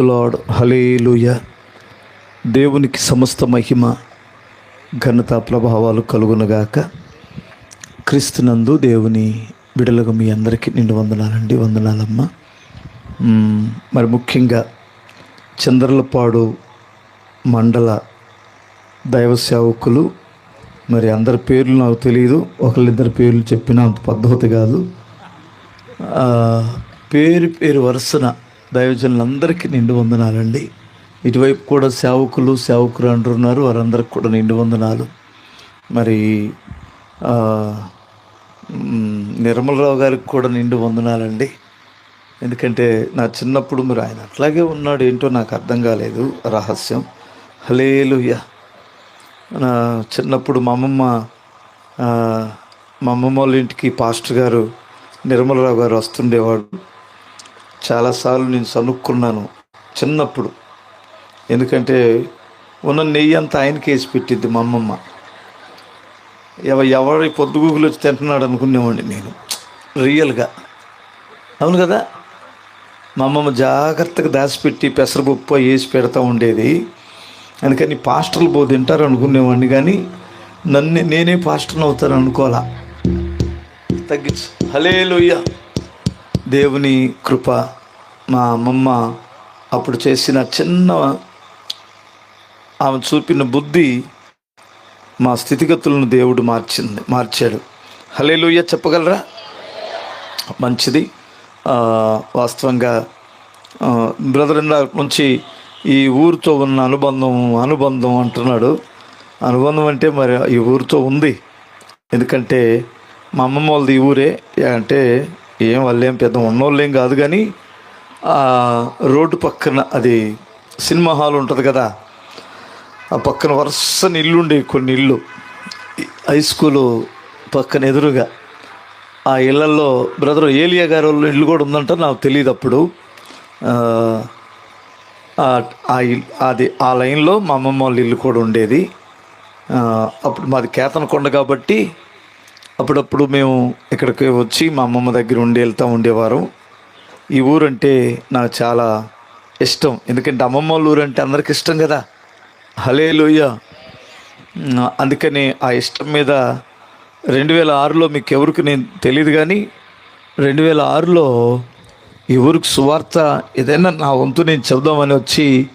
Lord hallelujah దేవునికి సమస్త మహిమ ఘనత ప్రభావాలు కలుగునగాక. క్రీస్తునందు దేవుని బిడలుగా మీ అందరికీ నిండు వందనాలండి వందనాలమ్మ. మరి ముఖ్యంగా చంద్రలపాడు మండల దైవ సేవకులు మరి అందరి పేర్లు నాకు తెలియదు ఒకళ్ళిద్దరి పేర్లు చెప్పిన అంత పద్ధతి కాదు. పేరు పేరు వరుసన దైవజనులందరికీ నిండు వందనాలండి. ఇటువైపు కూడా సేవకులు సేవకులు అంటున్నారు వారందరికి కూడా నిండు వందనాలు. మరి నిర్మలరావు గారికి కూడా నిండు వందనాలండి. ఎందుకంటే నా చిన్నప్పుడు మీరు ఆయన అట్లాగే ఉన్నాడు ఏంటో నాకు అర్థం కాలేదు రహస్యం. హలేలుయ్య నా చిన్నప్పుడు మా అమ్మమ్మ మా అమ్మమ్మ వాళ్ళ ఇంటికి పాస్టర్ గారు నిర్మలరావు గారు వస్తుండేవాడు. చాలాసార్లు నేను సనుక్కున్నాను చిన్నప్పుడు. ఎందుకంటే ఉన్న నెయ్యి అంతా ఆయనకి వేసి పెట్టిద్ది మా అమ్మమ్మ. ఎవ ఎవరి పొద్దుగూకులు వచ్చి తింటున్నాడు అనుకునేవాడిని నేను. రియల్గా. అవును కదా? మా అమ్మమ్మ జాగ్రత్తగా దాచిపెట్టి పెసరపప్పు వేసి పెడతా ఉండేది. అందుకని పాస్టర్లు పో తింటారు అనుకునేవాడిని కానీ నన్ను నేనే పాస్టర్ని అవుతాను అనుకోవాలా? తగ్గించు. హలే లోయ్యా దేవుని కృప మా అమ్మమ్మ అప్పుడు చేసిన చిన్న ఆమె చూపిన బుద్ధి మా స్థితిగతులను దేవుడు మార్చింది మార్చాడు. హలేలుయ్య చెప్పగలరా? మంచిది. వాస్తవంగా బ్రదర్ నుంచి ఈ ఊరితో ఉన్న అనుబంధం అనుబంధం అంటున్నాడు. అనుబంధం అంటే మరి ఈ ఊరితో ఉంది. ఎందుకంటే మా అమ్మమ్మ వాళ్ళది ఈ ఊరే అంటే ఏం వాళ్ళు ఏం పెద్ద ఉన్నోళ్ళు ఏం కాదు కానీ ఆ రోడ్డు పక్కన అది సినిమా హాల్ ఉంటుంది కదా ఆ పక్కన వరుసని ఇల్లు కొన్ని ఇల్లు హై స్కూలు పక్కన ఎదురుగా. ఆ ఇళ్ళలో బ్రదర్ ఏలియా గారి వాళ్ళ ఇల్లు కూడా ఉందంట నాకు తెలియదు అప్పుడు. ఆ, అది ఆ లైన్లో మా అమ్మమ్మ వాళ్ళ ఇల్లు కూడా ఉండేది. అప్పుడు మాది కేతనకొండ కాబట్టి అప్పుడప్పుడు మేము ఇక్కడికి వచ్చి మా అమ్మమ్మ దగ్గర ఉండి వెళ్తూ ఉండేవారు. ఈ ఊరంటే నాకు చాలా ఇష్టం. ఎందుకంటే అమ్మమ్మ వాళ్ళ ఊరు అంటే అందరికి ఇష్టం కదా. హలే అందుకని ఆ ఇష్టం మీద రెండు వేల ఆరులో మీకు ఎవరికి నేను తెలియదు కానీ రెండు వేల ఆరులో ఈ ఊరికి సువార్త ఏదైనా నా వంతు నేను చెబుదామని వచ్చి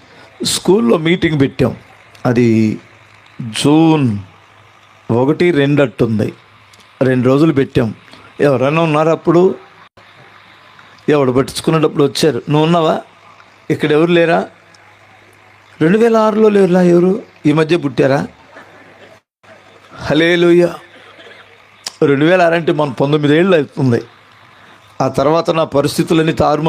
స్కూల్లో మీటింగ్ పెట్టాం. అది జూన్ ఒకటి రెండు అట్టుంది రెండు రోజులు పెట్టాం. ఎవరైనా ఉన్నారు అప్పుడు? ఎవడు పట్టించుకునేటప్పుడు వచ్చారు. నువ్వు ఉన్నావా? ఇక్కడ ఎవరు లేరా? రెండు వేల ఆరులో లేరులా ఎవరు? ఈ మధ్య పుట్టారా? హలే లూయ రెండు వేల ఆరంటే మనం మన పంతొమ్మిది ఏళ్ళు అవుతుంది. ఆ తర్వాత నా పరిస్థితులన్నీ తారుమారు